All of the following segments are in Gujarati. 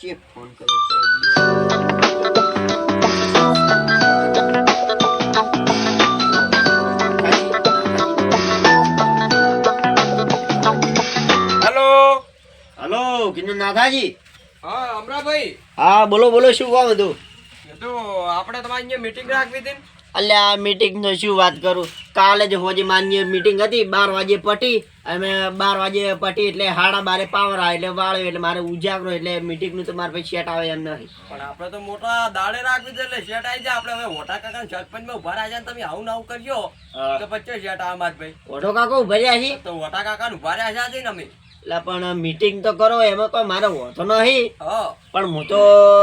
ચેક ફોન કર્યો હેલો હલો કિન્નર નાથાજી? હા અમરાભાઈ. હા બોલો બોલો શું કામ હતું? એ તો આપણે તમારી અહીંયા મીટિંગ રાખવી હતી ને. અલ્યા આ મીટિંગ નો શું વાત કરું? કાલે જ હોજી માન્ય મિટિંગ હતી બાર વાગે પટી અમે બાર વાગે પટી એટલે હાડા બારે પાવર આવે એટલે વાળ્યો એટલે મારે ઉજાગરો એટલે મિટિંગનું તો મારે પછી શેટ આવે એમ નહીં. પણ આપણે તો મોટા દાડે રાખવી છે એટલે શેટ આવી જાય આપણે હવે મોટા કાકા સરપંચમાં ઊભા રહ્યા છે તમે આવું ને આવું કરજો. તો પછી શેટ આવે મારે ભાઈ. ઓઢો કાકો ભર્યા છે? તો મોટા કાકા ઊભા રહ્યા છે ને અમે. એટલે પણ મીટિંગ તો કરો એમાં કોઈ મારે હોતો નહીં. હા. પણ હું તો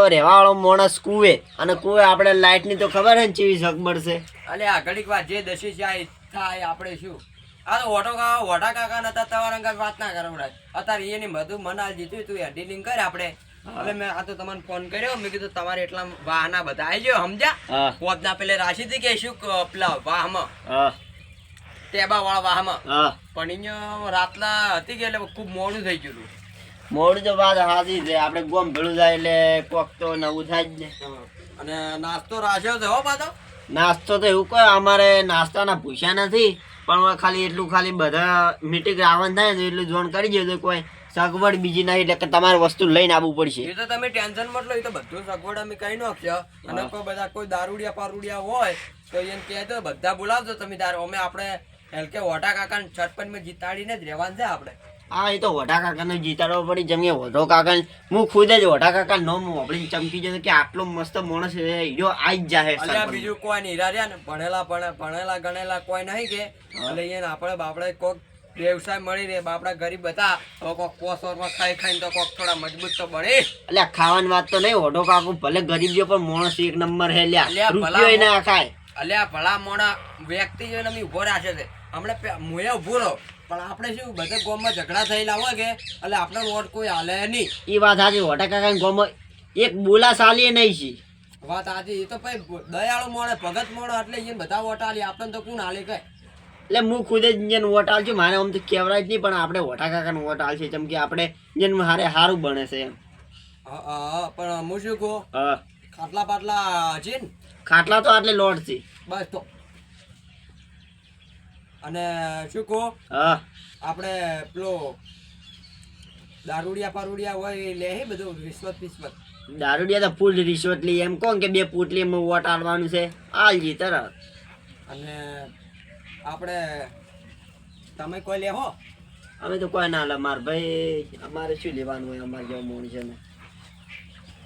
રહેવા વાળો માણસ કુવે અને કુવે આપણે લાઇટની તો ખબર હે ને ચીવી શક મળશે અલે આ ઘડીક વાત જે દશી જાય થાય આપણે શું? આ તો ઓટો કાકા ઓટા કાકા નતા તમારા અંગત વાત ના કરવડાય અત્યારે એની બધું મનાલ જીતું તું ડીલિંગ કર આપણે. હવે મેં આ તો તમને ફોન કર્યો મેં કીધું તમારે એટલા વાહના બધા આવી ગયો સમજ્યા? પોતના પેલે રાશી હતી કે શું પેલા વાહમાં. ટેબા વાળા વાહમાં હા. પણ અહીંયા રાતલા હતી કે એટલે ખૂબ મોડું થઈ ગયું મોડું તો વાત હાજી છે. આપણે ગોમ ભેળું જાય એટલે કોક તો નવું થાય જ ને. અને નાસ્તો રાખ્યો છે હો પાછો? નાસ્તો તો એવું કહે અમારે નાસ્તાના પૂછ્યા નથી. પણ ખાલી એટલું ખાલી બધા મીટિંગ આવવાનું થાય ને તો એટલું જોણ કરી દેજો કોઈ સગવડ બીજી નહીં એટલે તમારે વસ્તુ લઈને આવવું પડશે. એ તો તમે ટેન્શન મત લો એ તો બધું સગવડ અમે કઈ નાખશો અને કોઈ બધા કોઈ દારૂડિયા પારૂડિયા હોય તો એને કહેતો બધા બોલાવજો. તમે દારૂ અમે આપણે એલકે વોટા કાકા મેં જીતાડીને જ રહેવાનું છે આપણે. હા એ તો વઢા કાકાને જીતાડવો પડી. જેમ કે વોટો કાકા હું ખુદ જ વોટા કાકા નો આપણે ચમકી જશે કે આટલો મસ્ત માણસ હીરો આઈ જ જાહે અલ્યા બીજું કોઈ હીરા રહ્યા ને ભણેલા ભણે ભણેલા ગણેલા કોઈ નહીં કે. એટલે એને આપણે બાપડે કોક વ્યવસાય મળી રહે બાપડા ગરીબ હતા તો કોક પોસોરમાં ખાઈ ખાઈને તો કોક થોડા મજબૂત તો બને. એટલે ખાવાની વાત તો નહીં. ઓઢો કાકુ ભલે ગરીબ જો પણ માણસ એક નંબર હે લ્યા રૂપિયો ના ખાય. અલ્યા ભલા મોણા વ્યક્તિ જોઈને અમે ઊભો રાખે છે હમણાં મોયા ઊભો રહો. પણ આપણે શું બધા ગોમમાં ઝઘડા થયેલા હોય કે? એટલે આપણો વોટ કોઈ હાલે નહીં. એ વાત સાચી વોટા કાકા ગોમમાં એક બોલા સાલીએ નહીં છે. વાત સાચી એ તો ભાઈ દયાળુ મોડે ભગત મોડો એટલે એને બધા વોટ આલી. આપણને તો કોણ હાલે કઈ? એટલે હું ખુદ જ જેને વોટ આલશું મારે આમ તો કહેવાય જ નહીં પણ આપણે વોટા કાકાનો વોટ આલશે જેમ કે આપણે જેને હારે સારું બને છે એમ. પણ હું શું કહું? હા. ખાટલા પાટલા છે ખાટલા તો આટલે લોટ છે. બસ તો. અને શું કહો? હા. આપણે પેલો દારૂડિયા પારૂડિયા હોય લે હે બધું રિશ્વત રિશ્વત દારૂડિયા તો ફૂલ રિશ્વત લઈ એમ કોણ કે બે પુટલી એમાં વોટ આલવાનું છે? આલજી તરત. અને આપણે તમે કોઈ લેહો અમે તો કોઈ ના લે. માર ભાઈ અમારે શું લેવાનું હોય? અમારે જેવું મોણ છે ને.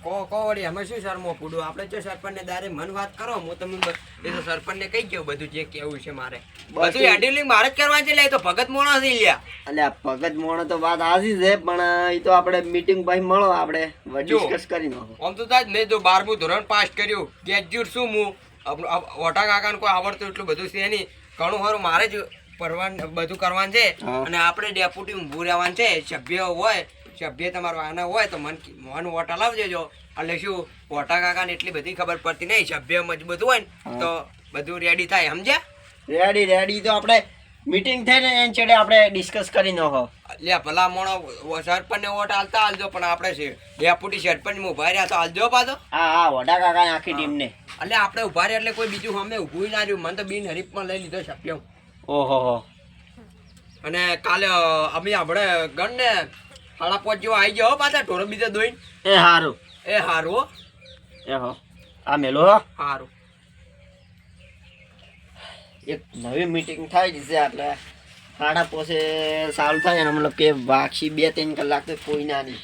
કો કો વળી અમે શું શરમો પૂડું? આપણે જો સરપંચને દારે મન વાત કરો હું તમને એ તો સરપંચને કહી ગયો બધું જે કેવું છે મારે. બધું હેન્ડલિંગ મારે જ કરવાનું છે લે તો ભગત મોણો છે લ્યા એટલે ભગત મોણો તો વાત હાસી છે પણ એ તો આપણે મીટિંગ પછી મળો આપણે ડિસ્કસ કરી નાખો. આમ તો થાય જ મેં જો બારમું ધોરણ પાસ કર્યું ગ્રેજ્યુએટ છું હું? આ કાકાને કોઈ આવડતું એટલું બધું છે નહીં. ઘણું સારું મારે જ પરવાન બધું કરવાનું છે. અને આપણે ડેપ્યુટી ઊભું રહેવાનું છે સભ્ય હોય સભ્ય તમારો આના હોય તો મન મન વોટ હલાવજો એટલે શું વોટા કાકાને એટલી બધી ખબર પડતી નહીં સભ્ય મજબૂત હોય ને તો બધું રેડી થાય સમજ્યા? રેડી રેડી તો આપણે મીટિંગ થઈને એની છેડે આપણે ડિસ્કસ કરી નાખો. લે ભલા મોણો સરપંચને વોટ હાલતા હાલજો પણ આપણે છે ડેપ્યુટી સરપંચમાં ઊભા રહ્યા તો હાલજો પાછો. હા હા વોટા કાકા આખી ટીમને એટલે આપણે ઊભા રહ્યા એટલે કોઈ બીજું અમે ઊભું ના રહ્યું. મને તો બિન હરીફમાં લઈ લીધો સભ્ય ઓહો અને કાલે અમે આપણે ગણ સાડા પાંચ જેવો આવી જાવ હો પાછા ઢોર બીજા દોઈને. એ સારું એ હારું એ હો. આ મેલો હો. હારું. એક નવી મીટિંગ થાય છે એટલે સાડા પોસે સારું થાય ને મતલબ કે બાકી બે ત્રણ કલાક તો કોઈ ના નહીં.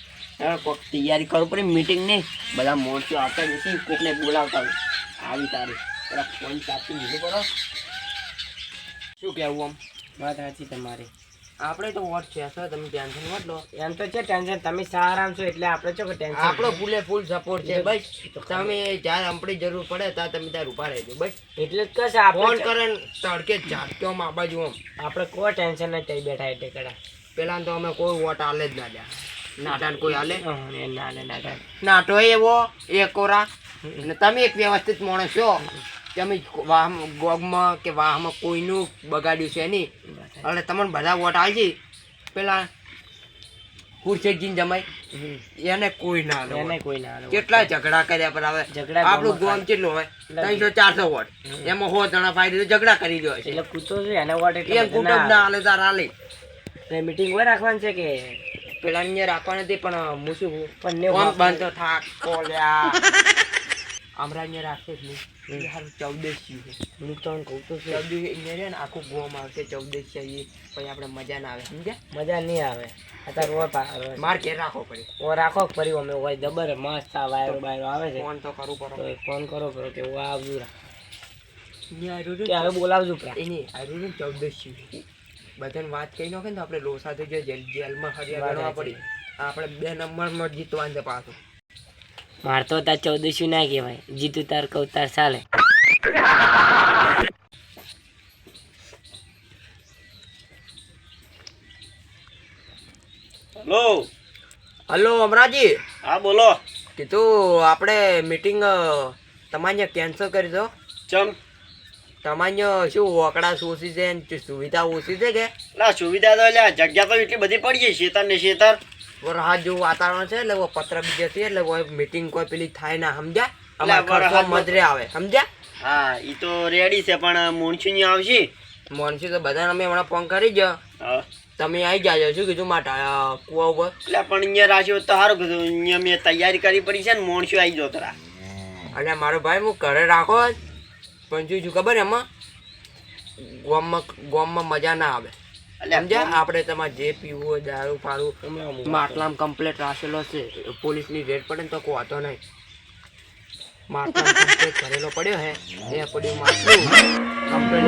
કોઈક તૈયારી કરવું પડે મીટિંગ નહીં બધા મોરચો આવતા નથી કોકને બોલાવતા હોય. આવી તારી. પેલા ફોન સાચી દીધું પડો શું કહેવું આમ? વાત સાચી તમારી. આપણે તો વોટ છે સર તમે ટેન્શન મત લો. એમ તો છે ટેન્શન તમે સારામ છો એટલે આપણે છો કે ટેન્શન આપણો ફૂલે ફૂલ સપોર્ટ છે બસ. તમે જ્યારે આપણી જરૂર પડે ત્યારે તમે ત્યાં ઊભા રહેજો બસ. એટલે જ કશે ફોન કરે તડકે ઝાટક્યો માં બાજુ આમ. આપણે કોઈ ટેન્શન નથી થઈ બેઠા એટલે કડા પેલા તો અમે કોઈ વોટ આલે જ ના લ્યા નાટાન કોઈ એ ના લે ના થાય નાટો એવો એ કોરા અને તમે એક વ્યવસ્થિત માણસ છો. તમે વાહ ગોગમાં કે વાહમાં કોઈનું બગાડ્યું છે નહીં. એટલે તમને બધા વોટ આવશે પેલા ખુરશેજીને જમાય એને કોઈ ના એને કોઈ ના. કેટલા ઝઘડા કર્યા પર આવે ઝઘડા આપણું ગોમ કેટલું હોય? ત્રણસો ચારસો વોટ. એમાં હો જણા ફાયદો ઝઘડા કરી દો છે. એટલે કૂતો છે એને વોટ એટલે એમ કૂટો ના હાલે તાર હાલે મીટિંગ હોય રાખવાની છે કે? પેલા ને રાખવાની હતી પણ હું. શું પણ બંધ થાક કોલ્યા. હમણાં ને રાખશે જ નહીં. હારું ચૌદશી છે. હું તને કહું તો. ચૌદશી અહીંયા છે ને આખું ગોમ આવશે ચૌદશી પછી આપણે મજા ના આવે સમજ્યા? મજા નહીં આવે. અત્યારે માર ઘેર રાખવો પડે. ઓ રાખો ફરી અમે હોય જબર મસ્ત આ વાયરો બાયરો આવે છે. ફોન તો કરવું તો પડે ફોન કરો કરો કે હું આવજો રા. અહીંયા હારું કે રહ્યું હવે બોલાવજો એની હારું ને ચૌદશી. બધાને વાત કહી નાખે ને તો આપણે લોસા તો જે જેલ- જેલમાં હરિયા પડી. આપણે બે નંબરમાં જીતવાનું છે પાછું. માર તો તાર ચૌદશી ના કહેવાય. જીતું તાર કઉ તાર ચાલે. હલો. હલો અમરાજી. હા બોલો. કીધું આપણે મીટિંગ તમારે કેન્સલ કરી દો. ચમ? તમારે શું વકડા ઓછી છે સુવિધા ઓછી છે કે? ના સુવિધા તો એટલે જગ્યા તો એટલી બધી પડી ગઈ શેતર ને શેતર. વરસાદ જેવું વાતાવરણ છે એટલે પત્ર બીજે છે એટલે કોઈ મીટિંગ કોઈ પેલી થાય ના સમજ્યા? એટલે અમારે ખર્ચો મજરે આવે સમજ્યા? હા ઈ તો રેડી છે પણ મોનસી ની આવશે? મોનસી તો બધાને અમે હમણાં ફોન કરી જ. તમે આવી જાજો શું કીધું માટે કુવા ઉપર? એટલે પણ અહીંયા રાખ્યો તો સારું કીધું અહીંયા મેં તૈયારી કરી પડી છે ને મોણસું આવી જાવ તરા. અને મારો ભાઈ હું ઘરે રાખો પણ શું છું ખબર એમાં? ગોમમાં ગોમમાં મજા ના આવે. એટલે સમજ્યા આપણે તમારે જે પીવું દારૂ હમણાં માટલામ કમ્પ્લેટ રાખેલો છે. પોલીસની રેડ પડે ને તો કોઈ વાંધો નહીં. માટલામ કમ્પ્લેટ ભરેલો પડ્યો હે. એ પડ્યું માટલું. કમ્પ્લેટ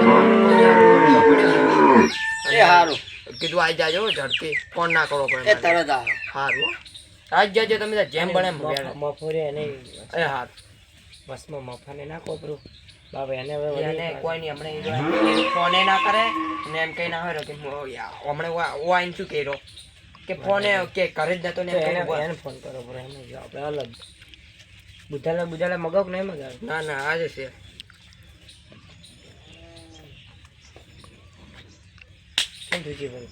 એ સારું કીધું આવી જાજો ઝડપી ફોન ના કરવો એ પડે તરત આવે. સારું આજ જાજો તમે જેમ બને. મફોરે એને એ હારું. બસમાં મફાને ના કોપરું બાબા એને હવે એને કોઈ નહીં હમણાં ફોને ના કરે ને એમ કઈ ના હોય કે હમણાં ઓ આઈને શું કર્યો? કે ફોને કે ઘરે જ નતો ને એને ફોન કરો આપણે અલગ. બુધાલા બુધાલા મગાવ કે નહીં મગાવ ના ના આજે છે. કેમ થયું છે ભાઈ?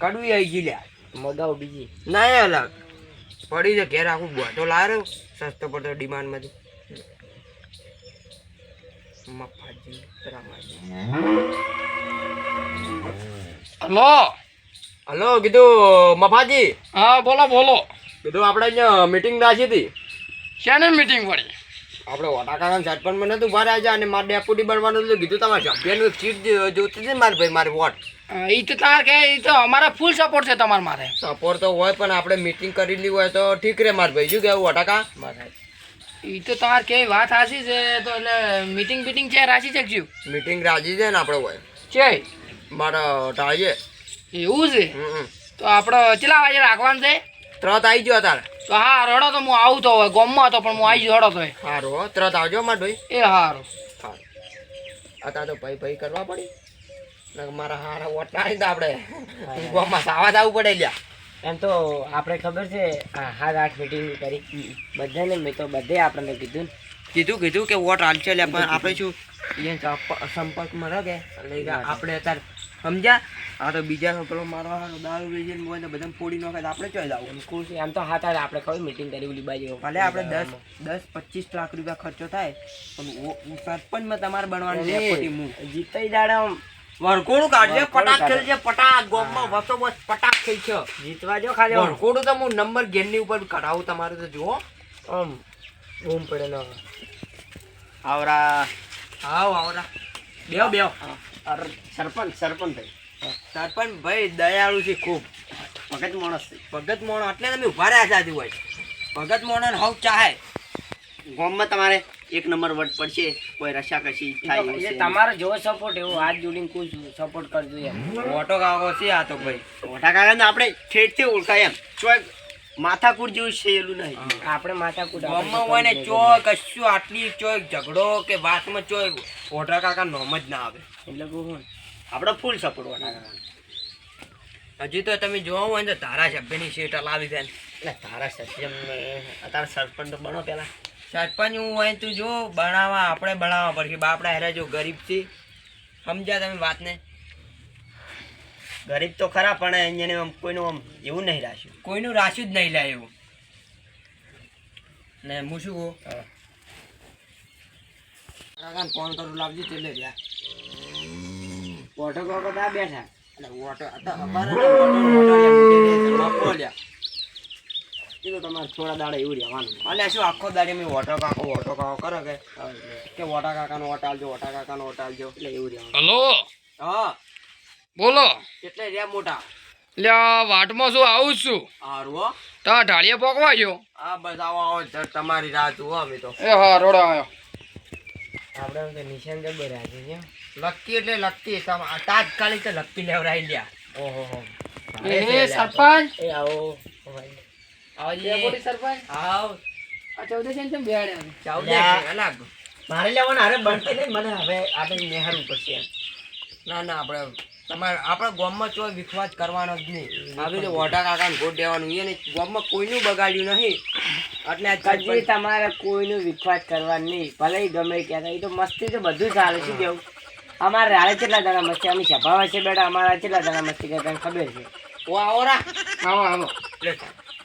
કડવી આવી ગઈ લ્યા. મગાવ બીજી. ના એ અલગ. પડી છે ઘેર આખું બોટો લાવ્યો સસ્તો પડતો ડિમાન્ડમાંથી મફાજી હલો હલો કીધું મફાજી હા બોલો બોલો કીધું આપણે અહીંયા મીટિંગ રાખી હતી શેની મીટિંગ પડી આપણે વટાકાના સરપંચમાં નતું ભરે આજે અને મારે ડેપ્યુટી બનવાનું હતું કીધું તમારે સભ્યનું સીટ જોતી હતી મારે ભાઈ મારે વોટ એ તો તાર કે એ તો અમારા ફૂલ સપોર્ટ છે તમારે મારે સપોર્ટ તો હોય પણ આપણે મીટિંગ કરેલી હોય તો ઠીક રે મારે ભાઈ શું કહેવું વટાકા એ તો તમારે કે વાત હાસી છે તો એટલે મીટિંગ બીટિંગ છે રાશી શકશું મીટિંગ રાજી છે ને આપણે હોય. છે મારા ટાળીએ એવું છે? તો આપણે કેટલા વાગે રાખવાનું છે? ત્રત આવી ગયો તારે. તો હા રડો તો હું આવું તો હોય ગોમમાં હતો પણ હું આવી ગયો રડો તો સારું હો. ત્રત આવજો માર ભાઈ. એ સારું સારું અત્યારે તો ભાઈ ભાઈ કરવા પડી. મારા હારા વોટ ના આપણે ગોમમાં સાવા જવું પડે લ્યા. એમ તો આપણે ખબર છે હાથ આઠ મીટિંગ કરી. બધાને મેં તો બધે આપણને કીધું કીધું કીધું કે વોટ હાલશે પણ આપણે શું? સંપર્કમાં રહે એટલે આપણે અત્યારે સમજ્યા? આ તો બીજા પેલો મારો હારો દારૂ વેચીને હોય બોલે બધા ફોડી નાખે આપણે ચોય જાવ? એમ છું, એમ તો હાથ આપણે ખબર મીટિંગ કરી ઓલી બાજુ. ભલે આપણે દસ દસ પચીસ લાખ રૂપિયા ખર્ચો થાય પણ સરપંચમાં તમારે બનવાનું છે જાડે આમ જીતાઈ દાડા વરઘોડું કાઢજે પટાક. ખેલજે પટાક ગોમમાં વસો બસ પટાક થઈ છે જીતવા જો ખાલી વરકોડું તો હું નંબર ગેમની ઉપર કઢાવું તમારે તો જુઓ. આમ બૂમ પડે ન આવરા. આવ આવરા. બેવ બેવ અર સરપંચ સરપંચ થઈ સરપંચ ભાઈ દયાળુ છે ખૂબ. ભગત માણસ છે. ભગત મોણો એટલે તમે ઊભા રહ્યા છે આજુ હોય ભગત મોણો ને હવ ચાહે. ગોમમાં તમારે એક નંબર વટ પડશે કોઈ રસા કશી થાય છે. તમારો જો સપોર્ટ એવો હાથ જોડીને કોઈ સપોર્ટ કરજો એમ. ઓટો કાકો છે આ તો ભાઈ. મોટા કાકાને આપણે ઠેઠથી ઓળખાય એમ. ચોય માથાકૂટ જેવું છે એલું નહીં આપણે માથાકૂટ ગામમાં હોય ને ચો કશું આટલી ચો ઝઘડો કે વાતમાં ચો ઓટા કાકા નોમ જ ના આવે. એટલે કહું આપણે ફૂલ સપોર્ટ મોટા કાકા. હજી તો તમે જોવા હોય ને તો ધારાસભ્યની સીટ લાવી દે એટલે ધારાસભ્ય અત્યારે સરપંચ બનો પેલા. સરપંચ હું હોય તું જો બનાવવા આપણે બનાવવા પડશે બાપડા હેરા જો ગરીબથી સમજ્યા તમે વાતને ગરીબ તો ખરા પણ અહીંયા આમ કોઈનું આમ એવું નહીં રાખ્યું કોઈનું રાખ્યું જ નહીં લે એવું ને હું શું કહું હા. ફોન કરું લાવજો એટલે રહ્યા ઓટો કોકો ત્યાં બેઠા એટલે ઓટો તો અમારે ના ઓટો ઓટો લ્યા મૂકી દે છે. બાપો લ્યા. એ તો તમારે થોડા દાડા એવું રહેવાનું. અને શું આખો દાડી મેં ઓટો કાકો ઓટો કાકો કરો કે? કે ઓટા કાકાનો ઓટ આલજો ઓટા કાકાનો ઓટ આલજો. એટલે એવું રહેવાનું. હલો? હા. બોલો. એટલે રે મોટા. લ્યા વાટમાં શું આવું છું? હારું હો. તા ઢાળીએ પોકવા ગયો. હા બસ આવો આવો તમારી રાહ જુઓ અમે તો. એ હા રોડા આવ્યો આપણે તો નિશાન જબર રાખે છે લક્કી એટલે લક્કી તમ- આ તાત્કાલિક તો લક્કી લેવરાઈ લ્યા. ઓહો હો એ સરપંચ? એ આવો. મારે લેવાનું હારે બનતી નહીં મને હવે આપણે નિહાળવું પડશે ના ના આપણે તમારે આપણે ગામમાં ચો વિખવાદ કરવાનો જ નહીં. આવી તો વોટા કાકાને ગોટ દેવાનું. એને ગામમાં કોઈનું બગાડ્યું નહીં. એટલે કદી તમારે કોઈનું વિખવાદ કરવાનું નહીં. ભલે ગમે ક્યાં એ તો મસ્તી તો બધું ચાલે શું કેવું? અમારે રાડે કેટલા દાણા મસ્તી? અમે સભા વચ્ચે બેઠા અમારા કેટલા દાણા મસ્તી કરતા ખબર છે? ઓ આવો રા. આવો આવો.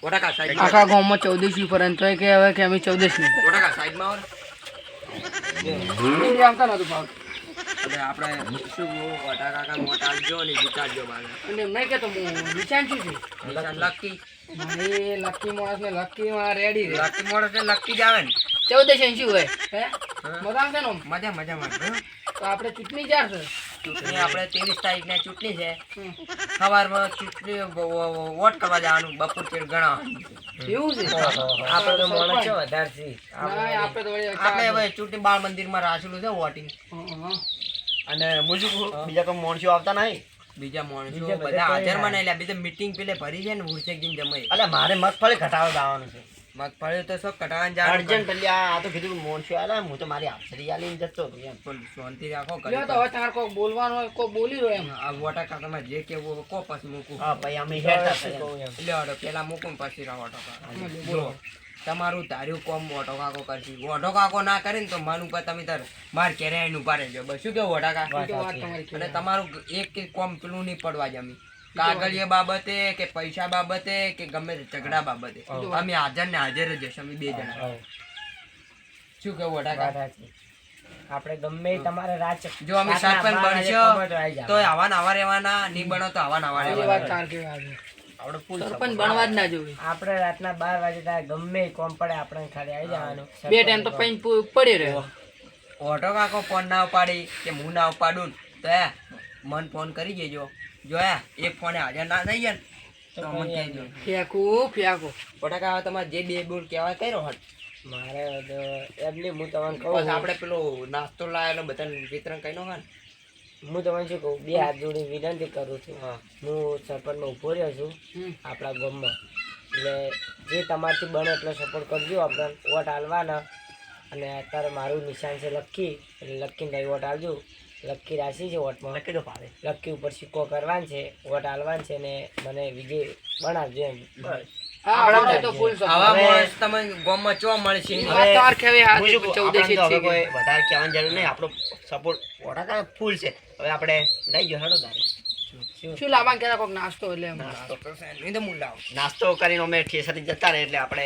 આખા ગામમાં ચૌદશી ફરન તોય કે હવે કે અમે ચૌદસ નહીં? વોટા સાઈડમાં આવો આવતા નતું ભાવ. એટલે આપણે શું વોટા કાકા મોટા આવજો ને જીતાડજો બાજુ અને એમ નહીં કેતો હું નિશાન શું છું લક્કી લકી માણસ ને લકી માં રેડી લકી માણસ ને લકી જ આવે ને. ચૌદસ શું હોય હે. મજા છે ને મજા મજા મજા. તો આપણે ચૂંટણી ચાર છે. ચૂંટણી આપણે ત્રેવીસ તારીખને ચૂંટણી છે. સવારમાં ચૂંટણી વોટ કરવા જવાનું બપોર ચેડ ગણવાનું એવું છે? આપણે તો માણસ છે વધારે છે આપણે હવે ચૂંટણી બાળ મંદિરમાં રાખેલું છે વોટિંગ. અને મુજબ બીજા કોઈ માણસો આવતા નહીં? બીજા માણસો બધા બધા કોઈ હાજરમાં નહીં બીજા મીટિંગ પેલે ભરી છે ને ઉર્સેક દિન જમાઈ. અલે મારે મગફળી ઘટાડો દાવાનું છે. મગફળી તો શું કટાવાન જા અર્જન્ટ એટલે આ તો કીધું કે માણસો આવ્યા હું તો મારી હાજરી આલીને જતો હતો એમ. પણ શાંતિ રાખો કરી તો હવે તાર કોઈ બોલવાનું હોય કોઈ બોલી રહ્યો એમ. આ વોટા કાકામાં જે કેવું હોય કો પછી મૂકું. હા ભાઈ અમે હેડતા છે એટલે હવે પેલા મૂકું ને પછી રહો ઓટો બોલો. તમારું તારું કોમ ઓટો કાકો કરશી. ઓટો કાકો ના કરે ને તો મન ઉપર તમે તાર માર કેરે આઈને ઊભા રહેજો. બસ શું કેવું ઓટા કાકા? વાત તમારી અને તમારું એક કે કોમ પેલું નહીં પડવા જમી. કાગળિયા બાબતે કે પૈસા બાબતે કે ગમે તે ઝઘડા બાબતે? અમે હાજર ને હાજર જ હશે અમે બે જણા. શું કેવું વડા આપણે ગમે તમારે રાજ જો અમે સરપંચ બનશો તો આવા નાવા રહેવાના નહીં બનો તો આવા નાવા રહેવાના. તાર સરપંચ બનવા જ ના જોઈએ. આપણે રાતના બાર વાગે ત્યાં ગમે કોમ પડે આપણે ખાલી આવી જવાનું. બે ટાઈમ તો પૈન પડે રહ્યો. ઓટો કાકો ફોન ના ઉપાડી કે હું ના ઉપાડું તો એ મન ફોન કરી દેજો. જો એ એક ફોને હાજર ના થઈ જાય તો મને કહેજો ફેંકું ફેંકું. ઓટા કાકા તમારે જે બે બોલ કહેવાય કર્યો હટ મારે હું તમને કહું. આપણે પેલો નાસ્તો લાયેલો બધાને વિતરણ કર્યો હોય હું તમને શું કહું બે હાથ જોડી વિનંતી કરું છું. હા. હું સરપંચમાં ઊભો રહ્યો છું આપણા ગામમાં. એટલે જે તમારથી બને એટલો સપોર્ટ કરજો આપણે વોટ હાલવાના અને અત્યારે મારું નિશાન છે લક્કી. એટલે લક્કીને વોટ હાલજો લક્કી રાશિ છે વોટમાં. લકી તો ભાવે. લક્કી ઉપર સિક્કો કરવાનો છે વોટ આલવાન છે ને મને વિજય બનાવજો એમ. આપણે સપોર્ટ. ફૂલ છે હવે આપણે લઈ ગયો હેડો શું લાવવાનું કહેતા કોક નાસ્તો એટલે નાસ્તો. કરીને અમે ઠેસરી જતા રહે એટલે આપણે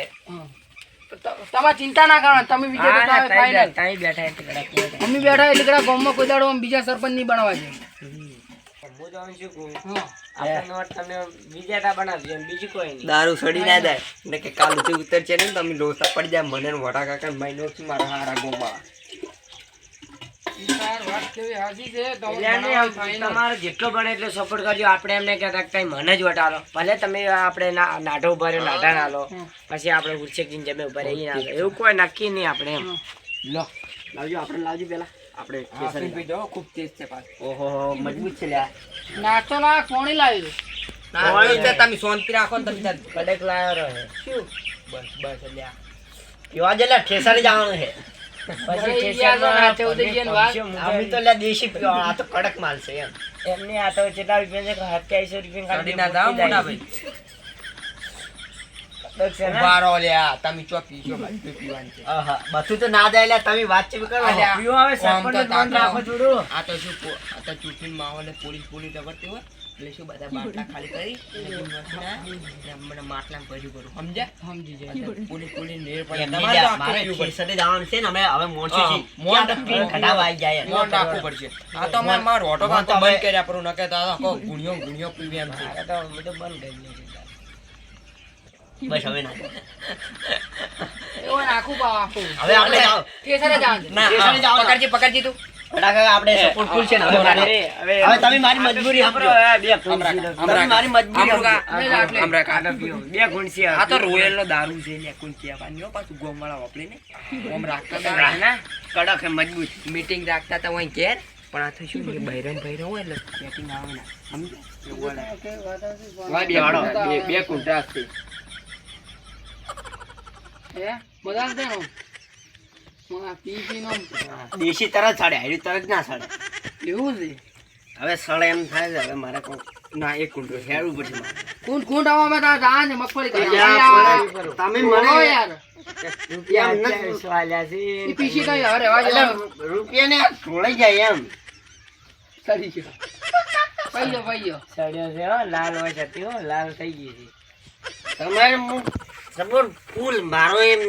તમારે ચિંતા ના કરો તમે વિજય તો હા, તમે બેઠા- એટલે અમે બેઠા એટલે ગામમાં કોઈ દાડો બીજા સરપંચ નહીં બનાવવા નહીં દારૂ સડી ના જાય. ને કે કાલ ઉતરશે ને તમે લોસા પડી જાય. મને ને વડા કાકા મહિનો મારા હારા ગોમાં ઈ તાર વાત કેવી હાજી છે તો એટલે એમ નહીં આવતું. તમારે જેટલો બને એટલો સપોર્ટ કરજો. આપણે એમને કહેતા કે મને જ વોટ ભલે તમે આપણે નાઢો ઊભા રહ્યો નાઢા ના લો. પછી આપણે ઉર્ચેકજીને જમે ઊભા રહી ના એવું કોઈ નક્કી નહીં આપણે એમ. લો. લાવજો આપણે લાવજો પેલા. આપણે ઠેસરી પીધો. ખૂબ તેજ છે પાછું. ઓહો મજબૂત છે લ્યા. નાસ્તો ના કોણી લાવી દો ના, તમે શાંતિ રાખો ને તમે કડક રહે. શું? બસ બસ ઠેસરી જવાનું છે. પછી તો દેશી આ તો કડક માલ છે એમ. એમની આ તો કેટલા રૂપિયા છે સત્યાવીસો રૂપિયા ના? મોટા ભાઈ? પોલીસ પોલીસ એટલે શું બધા બાટલા ખાલી કરી મને માટલા ભર્યું કરું. સમજ્યા? સમજી જાય પૂરી પૂરી નેર પડે તમારે મારે પીવું જવાનું છે ને અમે હવે મોણસી છે પીને રાખવું. ખટાવા આવી જાય મોન રાખવું પડશે આ તો અમારે મારો ઓટો મોન તો બંધ કર્યા પર નકે તો આ આખો ગુણિયો ગુણિયો પીવે એમ છે. આ તો બધું બંધ કરી દીધું છે. બસ હવે ના. એવો નાખું પા હવે આપણે. કેસરે જાણ ના સ્ટેશને જાઓ પકડજી પકડજી તું. આપણે support છે હવે હવે મારે. હવે હવે તમે મારી મજબૂરી બે આમ રાખ, ગુણસી આમ તમે મારી મજબૂરી આમ રાખ, સમજો. નહીં લાટલે. આમ રાખ, આ આગળ પીવો. બે ગુણસી આ. તો રોયલ નો દારૂ છે લ્યા કોઈ કહેવાની પાછું ગોમવાળા વાપરી ને. ગોમ રાખતા હતા કડક મજબૂત. મીટિંગ રાખતા હતા વहीं ઘેર પણ આ તો શું બૈરન બૈરન હોય એટલે સેટિંગ આવે ને. સમજ્યા? બે વાળો. બે બે કુંટા છે બધા દેશી તરત સડે હારી તરત ના સડે. એવું છે? હવે સડે એમ થાય છે હવે મારે કોઈ ના એક કુંડો છે હેરવું પડશે કુંડ કુંડ આવા માં તા જા ને મગફળી કરી તમે મને યાર. રૂપિયા એમ નથી. અઠ્યાવીસો છે. ઈ પીસી કઈ હવે રેવા એટલે રૂપિયા ને ઢોળાઈ જાય એમ. સડી ગયો. પૈયો પૈયો. સડ્યો છે લાલ હોય છે હો, લાલ થઈ ગઈ છે. તમારે હું કુલ મારો એમ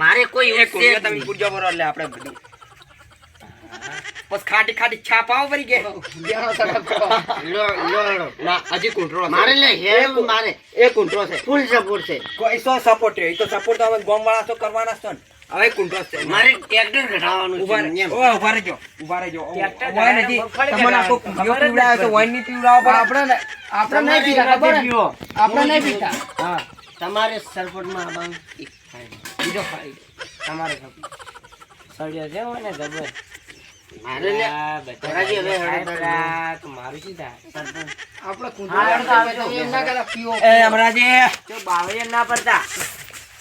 મારે કોઈ એક તમે નહીં. પૂરજો એટલે આપણે બધું. બસ ખાટી ખાટી છાપ આવો પડી કે. લો લો લો. ના હજી કુંટરો મારે લે હે મારે એ કુંટરો છે. ફૂલ સપોર્ટ છે. કોઈ સો સપોર્ટ એ તો સપોર્ટ તો અમે ગોમ વાળા તો કરવાના છો ને. હવે કુંટરો છે. મારે ટ્રેક્ટર ઘટાડવાનું છે ઓ ઊભા રહેજો ઊભા રહેજો ટ્રેક્ટર ઓય નથી. તમને આખો. કુંડિયો ખબર તો વાઈનની પીવડાવો પણ આપણે આપણે નહીં પીતા ખબર આપણે નહીં પીતા. હા, તમારે સપોર્ટમાં આવવાનું એક ફાયદો. બીજો ફાયદો. તમારે. સડ્યો છે હો ને જબર. મારે લે આ બધા ધોરાજી હવે ખાય હળદર પરા, તો મારું શું થાય? સરપંચ. આપણે કુંડ હા, વાળતા તમે એમ ના કહેતા પીવો એ અમરાજી જો બાવળિયા ના પડતા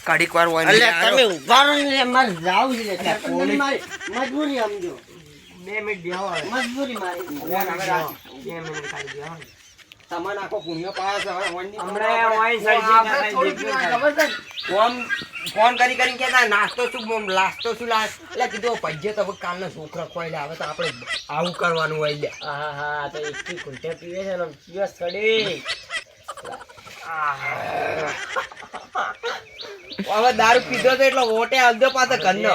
કડીક વાર વાઈન અલ્યા તમે ઊભા રહો ને મારે જાવું છે લે. તમે મારી મજબૂરી સમજો બે મિનિટ મજબૂરી મારી બે મિનિટ તમારે આખો કુંડિયો પાસ આપણે? ફોન ફોન કરી કરીને કહેતા નાસ્તો શું લાસ્તો શું લાસ્ટ એટલે કીધું પૈજે તો કાલનો છોકરો ખોઈ હવે તો આપણે આવું કરવાનું હોય લે હા હા તો એકથી ઘૂંટે પીવે છે ને પીવે સડી હવે દારૂ પીધો તો એટલો ઓટે આવજો પાછો ઘરનો.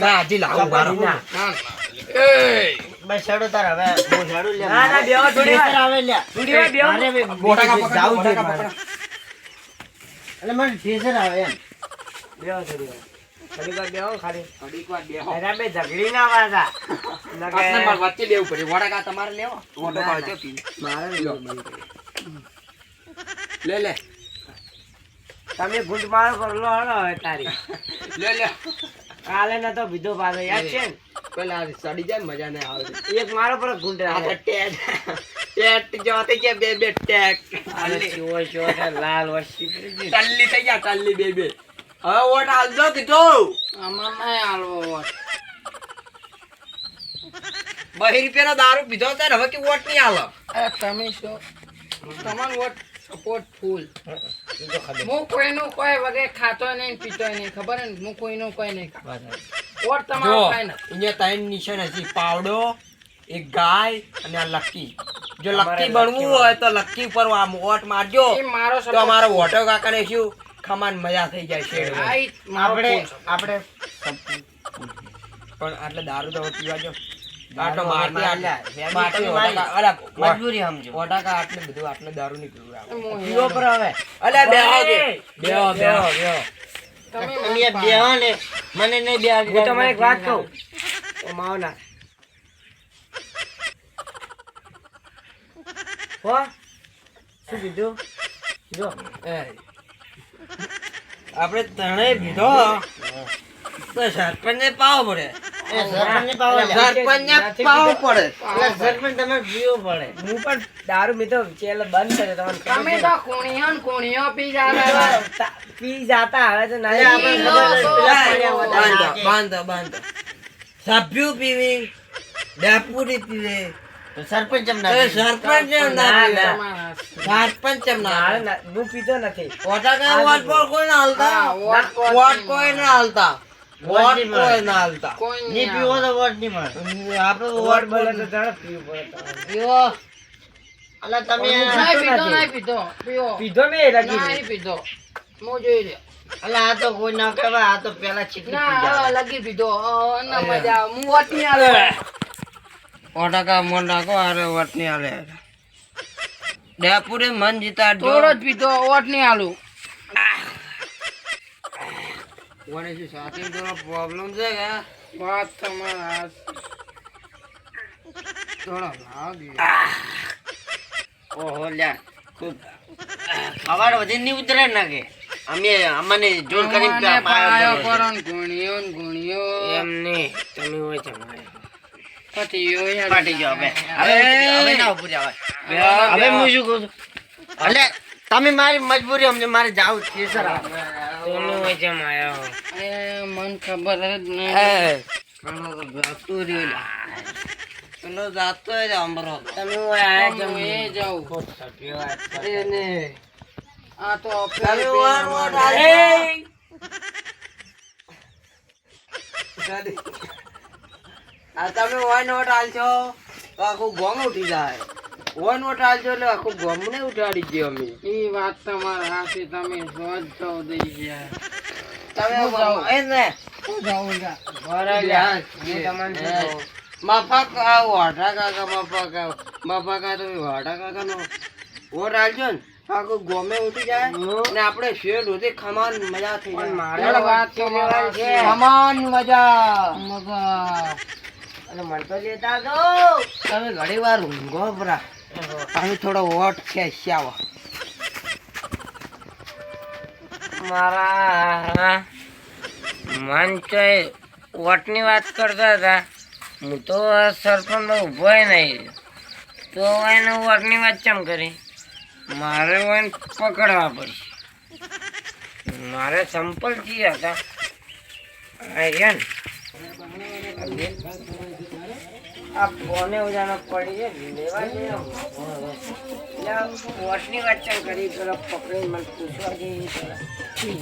ના હજી લાવું ના. બસ તાર હવે હું હેડું લે ના, ના, બેહો થોડી વાર. આવે લે થોડી વાર બેહો. મારે હવે બોટાકા પકડ, જાવું છે મારે. એટલે મને ઠેસર આવે એમ બેહો થોડી વાર. થોડી વાર બેહો ખાલી વાર બેહો. અરે બે ઝઘડી ના વચ્ચે પડે વડાકા તમારે લેવો પી. મારે લ્યો. લે લે તમે ગુંડ મારો કરલો હળો હવે તારી લે લે કાલે ના તો બીજો પાછો યાદ છે ને? પેલા સડી જાય મજા ના આવે. એક મારો પર ઘૂંટ આવે ટેટ ટેટ જો થઈ ગયા બે બે ટેક. ચીવો ચીવો લાલ વસ્તી તલ્લી થઈ ગયા તલ્લી બે બે. હવે વોટ હાલજો કીધું. આમાં ના હાલવો વોટ. બહી રૂપિયાનો દારૂ પીધો ત્યારે હવે કે વોટ નહીં હાલો અરે તમે શું તમારો વોટ સપોર્ટ ફૂલ. હું કોઈનું કોઈ વગર ખાતો નહીં પીતો નહીં ખબર ને? હું કોઈનું કોઈ નહીં જો તમારો કાંઈ ના અહીંયા ત્રણ નિશાન હતી પાવડો એક ગાય અને આ લક્કી જો લકી લક્કી બનવું હોય. તો લક્કી ઉપર આ વોટ મારજો. મારો તો અમારો વોટો કાકાને શું? ખમાન મજા થઈ જાય છે. આપણે આપણે પણ આટલે દારૂ તો પીવા જો આટલો મારતી આટલે મજબૂરી સમજો. વોટાકા આટલે બધું આટલે દારૂ નહીં પીવો પર હવે. અલા, બેહો. બેહો, બેહો. બેહો. તમે બેહો ને મને નહીં બે હું તમને એક વાત કહું. ઓ માવના હો? શું કીધું? જો. એ. આપણે ત્રણેય પીધો તો સરપંચને પાવો પડે. સભ્યુ પીવી ડેપુટી પીવે. સરપંચ? સરપંચ. સરપંચ હું પીતો નથી. કોઈ ના હાલતા? કોઈ ના હાલતા? વોટ વોટ નહીં મળે. કોઈ ના હાલતા. કોઈ નહીં નહીં પીવો તો વોટ નહીં મળે. આપણે વોટ વોટ બોલે બોલે તો તરત પીવું પીવો અલા તમે નહીં પીધો નથી. પીધો. પીવો પીધો મેં લગી નહીં પીધો. હું જોઈ લ્યો અલા આ તો કોઈ ના કહેવાય આ તો પેલા ચીકણી ના. હવે પીધો. ના મજા. હું વોટ નહીં આલે વોટા કા મન રાખો વોટ નહીં હાલે. ડેપુરે મન જીતા થોડો જ પીધો વોટ નહીં આલું કોને શું સાથે થોડો પ્રોબ્લેમ છે કે વાત તમારા થોડો લાગે ઓહો લ્યા ખૂબ. ખબર વધી નહીં ઉતરે ના કે? અમે અમને જોર કરીને પાયો પાયો કરો ને ગુણ્યો ગુણ્યો. એમ નહીં તમે હોય તમારે પતીયો યાર. પાટી ગયો હવે. હવે ના ઉપર આવે હવે હું શું કહું છું? એટલે તમે મારી મજબૂરી સમજો મારે જાવું છે સર. તમે હોય છે માયા એ મન ખબર જ નહીં. જાતો તમે હોય આયા છો એ જાઉં. ખોટી વાત કરો. અરે ને. આ તો તમે વાર વાર પેલા દાદી. આ તમે વન વોટ આલશો તો આખું ગોમ ઉઠી જાય. વન વોટ આલશો એટલે આખું ગમને ઉઠાડી ગયો અમે. એ વાત તમારા હાથી તમે સોજ તો દઈ ગયા. તમે એ ને. હું જાઉં જા. બરાબર. લ્યા, હું તમને? માફક આ વાઢા કાકા માફક આ માફા કાકા તમે વાઢા કાકા નો વોટ આલજો ને. આખું ગોમે ઉઠી જાય ને આપણે શેર સુધી ખમાન મજા થઈ જાય. મારે વાત તો છે. ખમાન મજા. મજા. અને મળતો લેતા દો. તમે ઘણી વાર ઊંઘો પરા અમે થોડો વોટ ખેંચ્યા મારા મન તો વોટની વાત કરતા હતા. હું તો સરપંચ ઊભો નહીં. તો એને વોટની વાત ચમ કરી? મારે એને પકડવા પડશે. મારે સંપલ જી હતા ને આ ફોને ઉજાનો પડી છે લેવા જઈએ મને પૂછવા જઈએ થઈ